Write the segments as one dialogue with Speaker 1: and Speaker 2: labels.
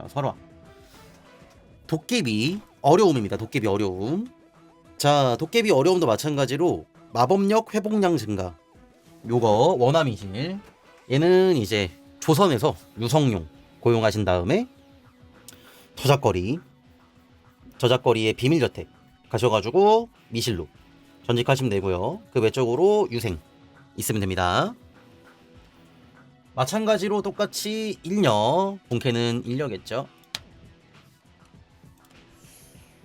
Speaker 1: 자, 설화. 도깨비 어려움입니다. 도깨비 어려움. 자, 도깨비 어려움도 마찬가지로 마법력 회복량 증가. 요거 원함이실. 얘는 이제 조선에서 유성용 고용하신 다음에 저작거리 저작거리의 비밀저택 가셔가지고 미실로 전직하시면 되고요. 그 외적으로 유생 있으면 됩니다. 마찬가지로 똑같이 일녀. 본캐는 일녀겠죠.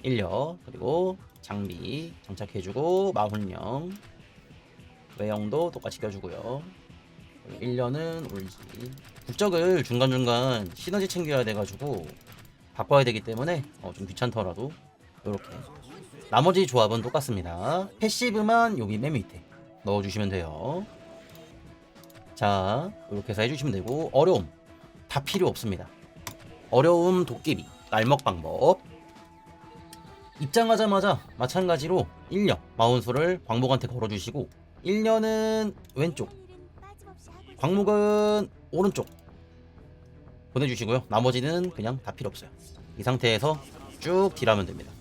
Speaker 1: 일녀. 그리고 장비 장착해주고 마훈령. 외형도 똑같이 껴주고요. 일년은 올지. 국적을 중간중간 시너지 챙겨야 돼가지고 바꿔야 되기 때문에 어, 좀 귀찮더라도 이렇게. 나머지 조합은 똑같습니다. 패시브만 여기 맨 밑에 넣어주시면 돼요 자 이렇게 해서 해주시면 되고 어려움 다 필요 없습니다 어려움 도깨비 날먹 방법 입장하자마자 마찬가지로 1년 마운수를 광목한테 걸어주시고 1년은 왼쪽 광목은 오른쪽 보내주시고요. 나머지는 그냥 다 필요 없어요. 이 상태에서 쭉 딜하면 됩니다.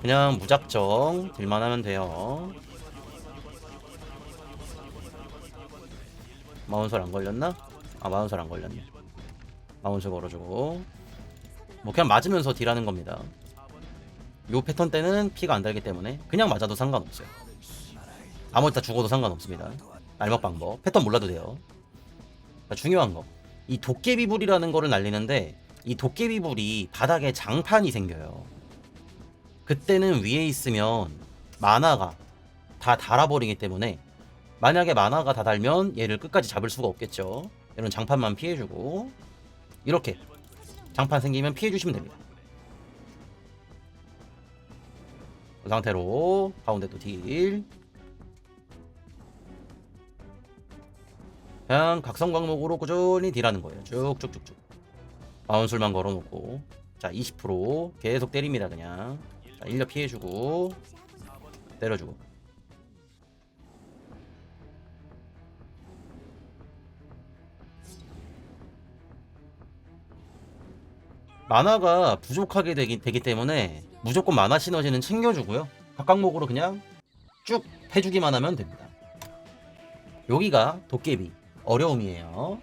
Speaker 1: 그냥 무작정 딜만 하면 돼요. 마운설 안 걸렸나? 아 마운설 안 걸렸네. 마운설 걸어주고 뭐 그냥 맞으면서 딜하는 겁니다. 요 패턴 때는 피가 안 달기 때문에 그냥 맞아도 상관없어요. 나머지 다 죽어도 상관없습니다. 날먹 방법 패턴 몰라도 돼요. 자, 중요한 거. 이 도깨비불이라는 거를 날리는데 이 도깨비불이 바닥에 장판이 생겨요. 그때는 위에 있으면 만화가 다 달아버리기 때문에 만약에 만화가 다 달면 얘를 끝까지 잡을 수가 없겠죠. 이런 장판만 피해주고 이렇게 장판 생기면 피해주시면 됩니다. 그 상태로 가운데 또 딜. 그냥 각성 광목으로 꾸준히 딜하는 거예요. 쭉쭉쭉쭉. 마운술만 걸어놓고 자 20% 계속 때립니다 그냥. 자 1력 피해주고 때려주고. 만화가 부족하게 되기, 되기 때문에 무조건 만화 시너지는 챙겨주고요. 각각목으로 그냥 쭉 해주기만 하면 됩니다. 여기가 도깨비 어려움이에요.